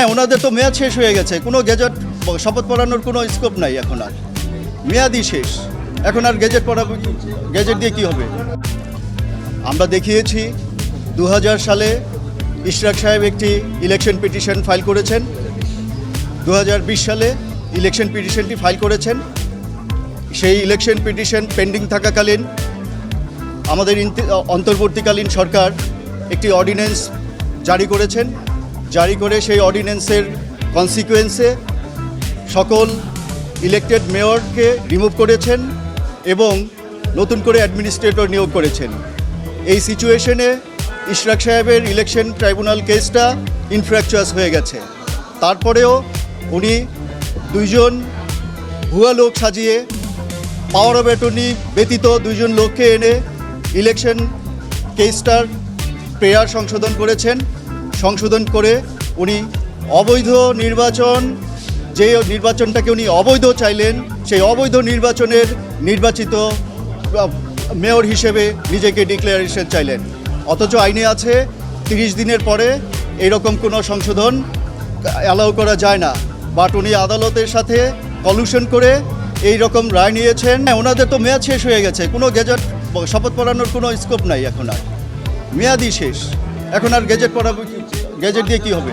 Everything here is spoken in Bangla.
হ্যাঁ ওনাদের তো মেয়াদ শেষ হয়ে গেছে। কোনো গেজেট শপথ পড়ানোর কোনো স্কোপ নাই এখন আর। মেয়াদই শেষ। এখন আর গেজেট পড়াবো? গেজেট দিয়ে কি হবে? আমরা দেখিয়েছি দু হাজার সালে ইশরাক সাহেব একটি ইলেকশন পিটিশন ফাইল করেছেন। দু হাজার বিশ সালে ইলেকশন পিটিশনটি ফাইল করেছেন। সেই ইলেকশন পিটিশন পেন্ডিং থাকাকালীন আমাদের অন্তর্বর্তীকালীন সরকার একটি অর্ডিন্যান্স জারি করেছেন। জারি করে সেই অর্ডিন্যান্সের কনসিকুয়েন্সে সকল ইলেক্টেড মেয়রকে রিমুভ করেছেন এবং নতুন করে অ্যাডমিনিস্ট্রেটর নিয়োগ করেছেন। এই সিচুয়েশনে ইশরাক সাহেবের ইলেকশন ট্রাইব্যুনাল কেসটা ইনফ্র্যাকচুয়াস হয়ে গেছে। তারপরেও উনি দুইজন ভুয়া লোক সাজিয়ে পাওয়ার অফ অ্যাটর্নি ব্যতীত দুইজন লোককে এনে ইলেকশন কেসটার প্রেয়ার সংশোধন করেছেন। সংশোধন করে উনি অবৈধ নির্বাচন যে নির্বাচনটাকে উনি অবৈধ চাইলেন সেই অবৈধ নির্বাচনের নির্বাচিত মেয়র হিসেবে নিজেকে ডিক্লারেশন চাইলেন। অথচ আইনে আছে তিরিশ দিনের পরে এইরকম কোনো সংশোধন অ্যালাউ করা যায় না। বাট উনি আদালতের সাথে কলুশন করে এই রকম রায় নিয়েছেন। হ্যাঁ, ওনাদের তো মেয়াদ শেষ হয়ে গেছে। কোনো গেজেট শপথ পড়ানোর কোনো স্কোপ নাই এখন আর। মেয়াদই শেষ। এখন আর গেজেট পড়াবো? গেজেট দিয়ে কি হবে